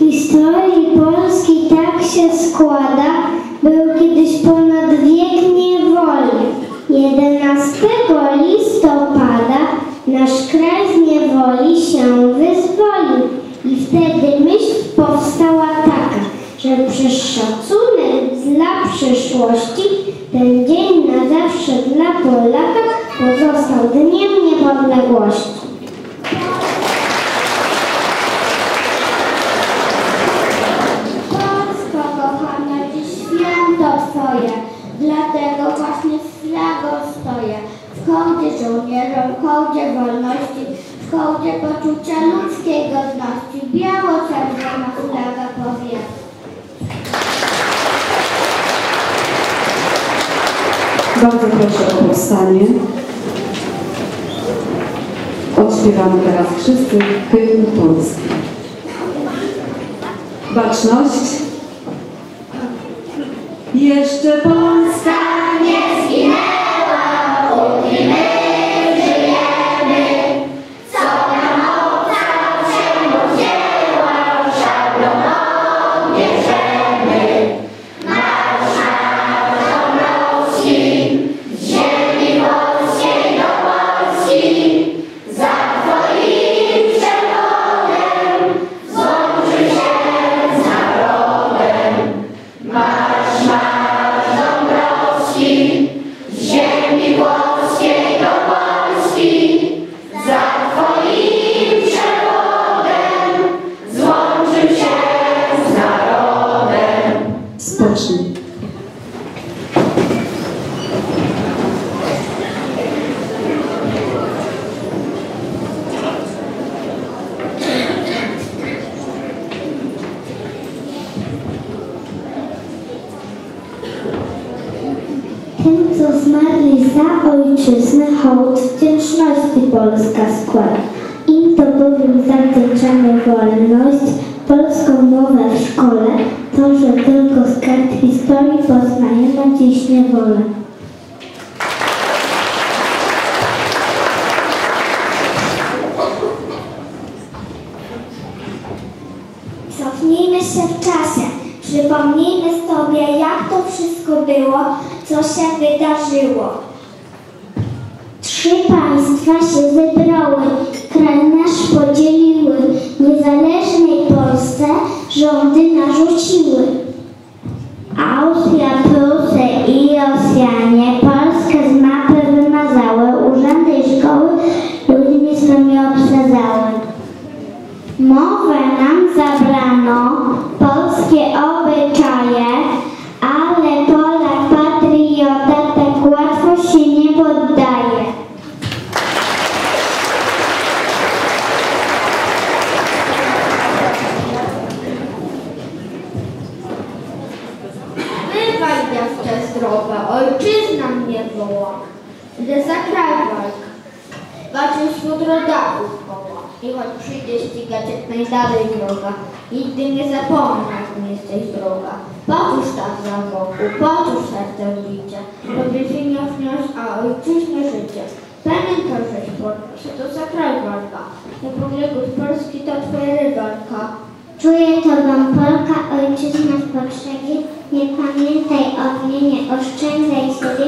historii Polski tak się składa, był kiedyś ponad wiek niewoli. 11 listopada nasz kraj z niewoli się wyzwolił i wtedy myśl powstała taka, że przez szacunek dla przyszłości ten dzień na zawsze dla Polaka pozostał Dniem Niepodległości. Hołdzie wolności, w hołdzie poczucia ludzkiej godności. Biało-czerwona flaga powiata. Bardzo proszę o powstanie. Odśpiewamy teraz wszyscy hymn Polski. Baczność. Jeszcze Polska satisfaction. Dziś niewolę. Cofnijmy się w czasie, przypomnijmy sobie, jak to wszystko było, co się wydarzyło. Trzy państwa się zebrały, kraj nasz podzieliły, niezależnej Polsce rządy narzuciły. Poczuż tak za wokół, poczuż serce bicie, robię się nie wniósł, a ojczyźnie życie. Pamiętaj, żeś że to za kraj walka, niepodległość Polski to twoja rywalka. Czuję to wam Polka, ojczyzna w potrzebie, nie pamiętaj o mnie, nie oszczędzaj sobie,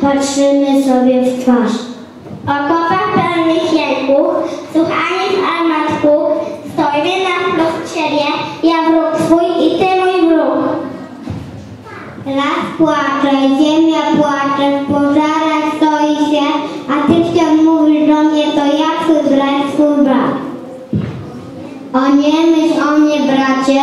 patrzymy sobie w twarz. Okopach pełnych jęków, słuchanie w armatku, stoimy na wprost ja wróg twój i ty mój wróg. Las płacze, ziemia płacze, w pożarach stoi się, a ty wciąż mówisz do mnie, to ja twój brat, twój brat. O nie myśl o mnie, bracie,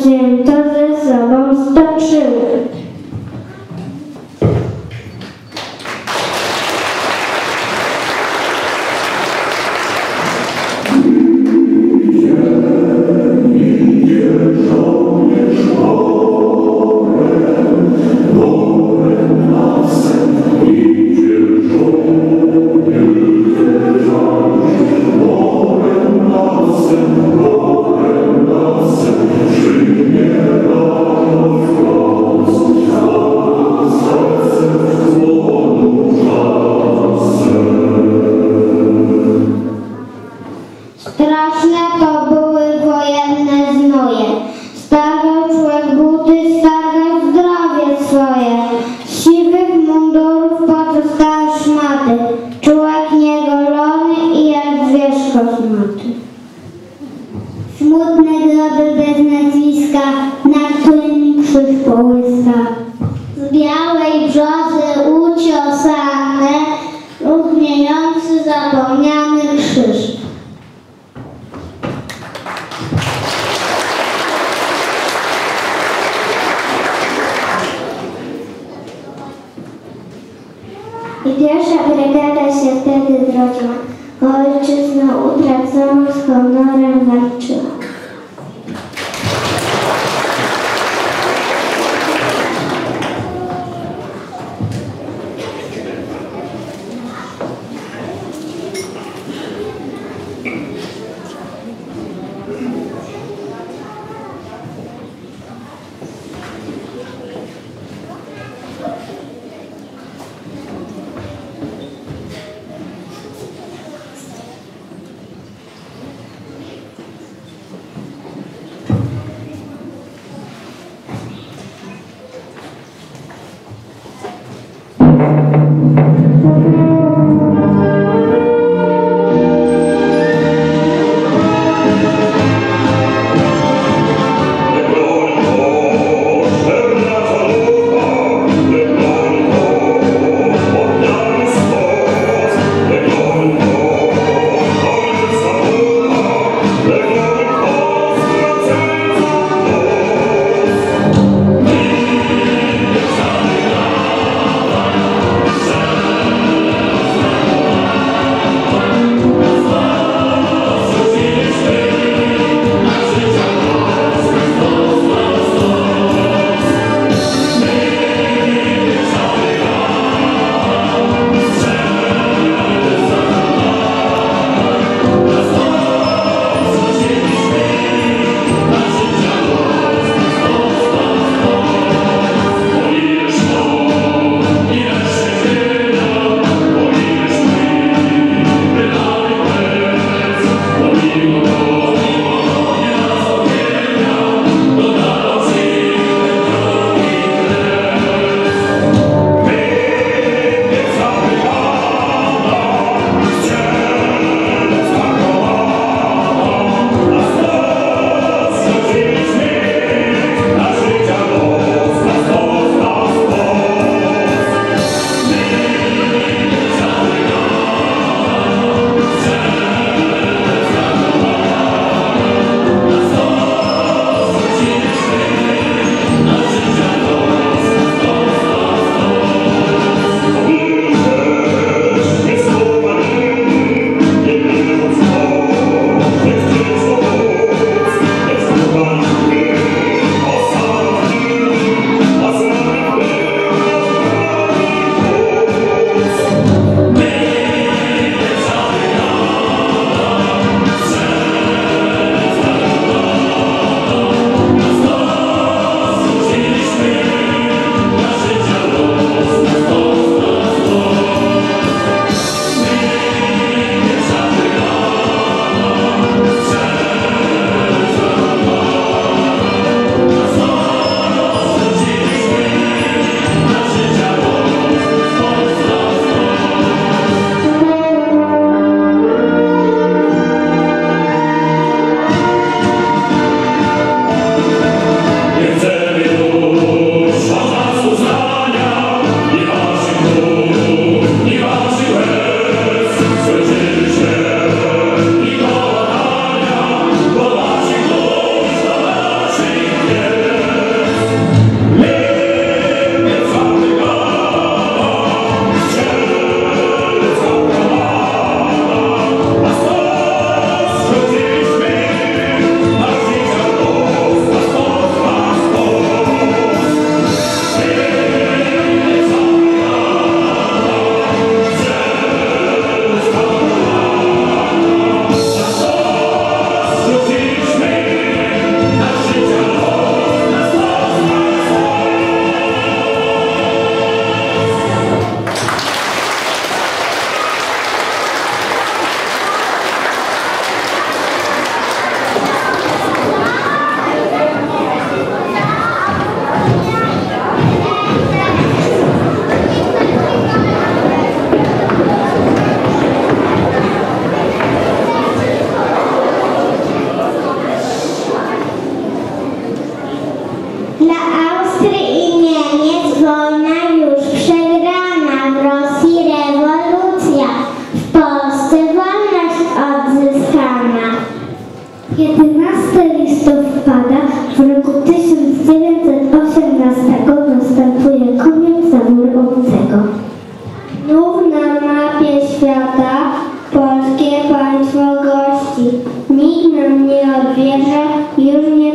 Боже, Dla Austrii i Niemiec wojna już przegrana, w Rosji rewolucja, w Polsce wolność odzyskana. 11 listopada w roku 1918 następuje koniec zaboru obcego. Znów na mapie świata polskie państwo gości. Nikt nam nie odbierze, już nie